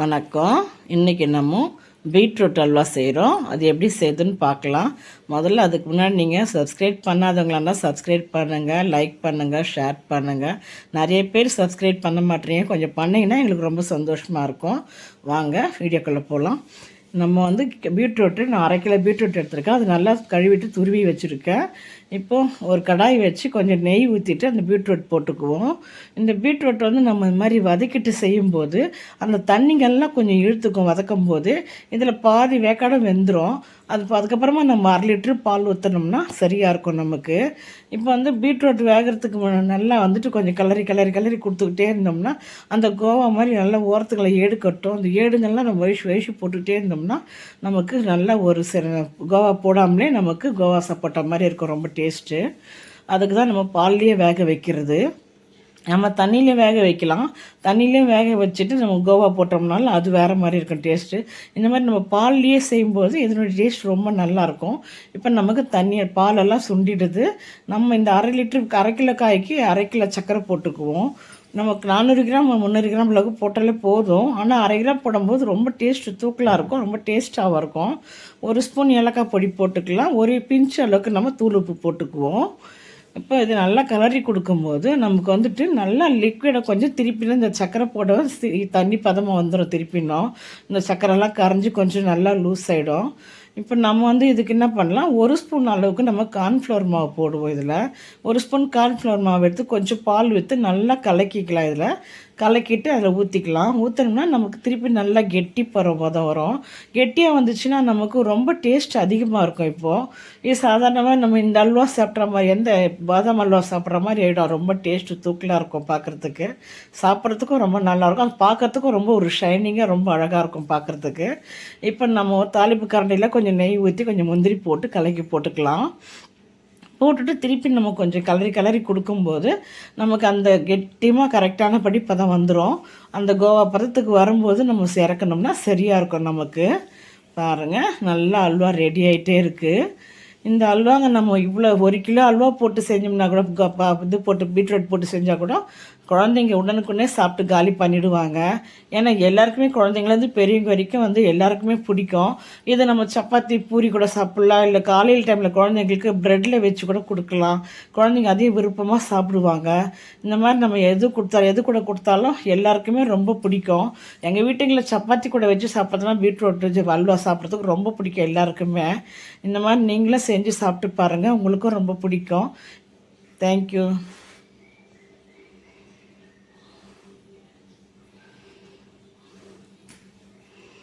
வணக்கம். இன்றைக்கி நம்ம பீட்ரூட் அல்வா செய்கிறோம் அது எப்படி செய்யுதுன்னு பார்க்கலாம். முதல்ல அதுக்கு முன்னாடி நீங்கள் சப்ஸ்கிரைப் பண்ணாதவங்களாண்டா சப்ஸ்கிரைப் பண்ணுங்கள் லைக் பண்ணுங்கள் ஷேர் பண்ணுங்கள் நிறைய பேர் சப்ஸ்கிரைப் பண்ண மாட்டேறீங்க. கொஞ்சம் பண்ணிங்கன்னா எங்களுக்கு ரொம்ப சந்தோஷமாக இருக்கும். வாங்க வீடியோக்குள்ளே போகலாம் நம்ம வந்து பீட்ரூட்டு நான் அரை கிலோ பீட்ரூட் எடுத்திருக்கேன். அது நல்லா கழுவிட்டு துருவி வச்சுருக்கேன். இப்போது ஒரு கடாய் வச்சு கொஞ்சம் நெய் ஊற்றிட்டு அந்த பீட்ரூட் போட்டுக்குவோம். இந்த பீட்ரூட் வந்து நம்ம இது மாதிரி வதக்கிட்டு செய்யும்போது அந்த தண்ணிங்கள்லாம் கொஞ்சம் இழுத்துக்கும் வதக்கும் போது இதில் பாதி வேக்காடும் வெந்துடும் அது அதுக்கப்புறமா நம்ம அரை லிட்ரு பால் ஊற்றினோம்னா சரியாக இருக்கும் நமக்கு. இப்போ வந்து பீட்ரூட் வேகிறதுக்கு நல்லா வந்துட்டு கொஞ்சம் கிளறி கிளறி கிளறி கொடுத்துக்கிட்டே இருந்தோம்னா அந்த கோவா மாதிரி நல்லா ஓரத்துக்களை ஏடு கட்டும் அந்த ஏடுங்கள்லாம் நம்ம வயசு வயசு போட்டுக்கிட்டே இருந்தோம்னா நமக்கு நல்ல ஒரு சில கோவா போடாமலே நமக்கு கோவா சப்போட்டா மாதிரி இருக்கும். ரொம்ப டேஸ்ட்டு. அதுக்கு தான் நம்ம பால்லையே வேக வைக்கிறது. நம்ம தண்ணியிலையும் வேக வைக்கலாம். தண்ணியிலையும் வேக வச்சுட்டு நம்ம கோவா போட்டோம்னாலும் அது வேறு மாதிரி இருக்கும் டேஸ்ட்டு. இந்த மாதிரி நம்ம பால்லையே செய்யும்போது இதனுடைய டேஸ்ட் ரொம்ப நல்லாயிருக்கும் இப்போ நமக்கு தண்ணி பாலெல்லாம் சுண்டிடுது. நம்ம இந்த அரை லிட்டருக்கு அரை கிலோ காய்க்கு அரை கிலோ சர்க்கரை போட்டுக்குவோம். நமக்கு நானூறு கிராம் முந்நூறு கிராம் அளவுக்கு போட்டாலே போதும். ஆனால் அரை கிராம் போடும்போது ரொம்ப டேஸ்ட்டு தூக்கலாக இருக்கும். ரொம்ப டேஸ்ட்டாகவும் இருக்கும். ஒரு ஸ்பூன் ஏலக்காய் பொடி போட்டுக்கலாம். ஒரு பிஞ்சு அளவுக்கு நம்ம தூள் உப்பு போட்டுக்குவோம். இப்போ இது நல்லா கலரி கொடுக்கும்போது நமக்கு வந்துட்டு நல்லா லிக்விடை கொஞ்சம் திருப்பினா இந்த சக்கரை போட தண்ணி பதமாக வந்துடும் திருப்பினோம் இந்த சக்கரைலாம் கரைஞ்சி கொஞ்சம் நல்லா லூஸ் ஆகிடும் இப்போ நம்ம வந்து இதுக்கு என்ன பண்ணலாம்? ஒரு ஸ்பூன் அளவுக்கு நம்ம கார்ன்ஃப்ளவர் மாவு போடுவோம் இதில். ஒரு ஸ்பூன் கார்ன்ஃப்ளவர் மாவு எடுத்து கொஞ்சம் பால் விற்று நல்லா கலக்கிக்கலாம் இதில். கலக்கிட்டு அதில் ஊற்றிக்கலாம் ஊற்றினோம்னா நமக்கு திருப்பி நல்லா கெட்டி பருவம் பதம் வரும். கெட்டியாக வந்துச்சுன்னா நமக்கு ரொம்ப டேஸ்ட் அதிகமாக இருக்கும் இப்போது இது சாதாரணமாக நம்ம இந்த அல்வா சாப்பிட்ற மாதிரி எந்த பாதாம் அல்வா சாப்பிட்ற மாதிரி ஆகிடும் ரொம்ப டேஸ்ட்டு தூக்கலாக இருக்கும் பார்க்குறதுக்கு சாப்பிட்றதுக்கும் ரொம்ப நல்லாயிருக்கும் அது பார்க்குறதுக்கும் ரொம்ப ஒரு ஷைனிங்காக ரொம்ப அழகாக இருக்கும் பார்க்குறதுக்கு இப்போ நம்ம தாளிப்பு கரண்டியில் கொஞ்சம் கொஞ்சம் நெய் ஊற்றி கொஞ்சம் முந்திரி போட்டு கலக்கி போட்டுக்கலாம். போட்டுட்டு திருப்பி நம்ம கொஞ்சம் கலரி கலரி கொடுக்கும்போது நமக்கு அந்த கெட்டியமாக கரெக்டான படி பதம் வந்துடும் அந்த கோவா பதத்துக்கு வரும்போது நம்ம இறக்கணும்னா சரியாக இருக்கும் நமக்கு. பாருங்கள் நல்லா அல்வா ரெடி ஆகிட்டே இருக்குது இந்த அல்வாங்க நம்ம இவ்வளோ ஒரு கிலோ அல்வா போட்டு செஞ்சோம்னா கூட இது போட்டு பீட்ரூட் போட்டு செஞ்சால் கூட குழந்தைங்க உடனுக்குன்னே சாப்பிட்டு காலி பண்ணிவிடுவாங்க ஏன்னா எல்லாருக்குமே குழந்தைங்கலேருந்து பெரியவங்க வரைக்கும் வந்து எல்லாருக்குமே பிடிக்கும். இதை நம்ம சப்பாத்தி பூரி கூட சாப்பிட்லாம். இல்லை காலையில் டைமில் குழந்தைங்களுக்கு ப்ரெட்டில் வச்சு கூட கொடுக்கலாம். குழந்தைங்க அதிக விருப்பமாக சாப்பிடுவாங்க. இந்த மாதிரி நம்ம எது கொடுத்தாலும் எது கூட கொடுத்தாலும் எல்லாருக்குமே ரொம்ப பிடிக்கும். எங்கள் வீட்டுங்களில் சப்பாத்தி கூட வச்சு சாப்பிட்றதுனா பீட்ரூட் வச்சு அல்வா சாப்பிட்றதுக்கு ரொம்ப பிடிக்கும் எல்லாருக்குமே. இந்த மாதிரி நீங்களும் செஞ்சு சாப்பிட்டு பாருங்கள் உங்களுக்கும் ரொம்ப பிடிக்கும். தேங்க்யூ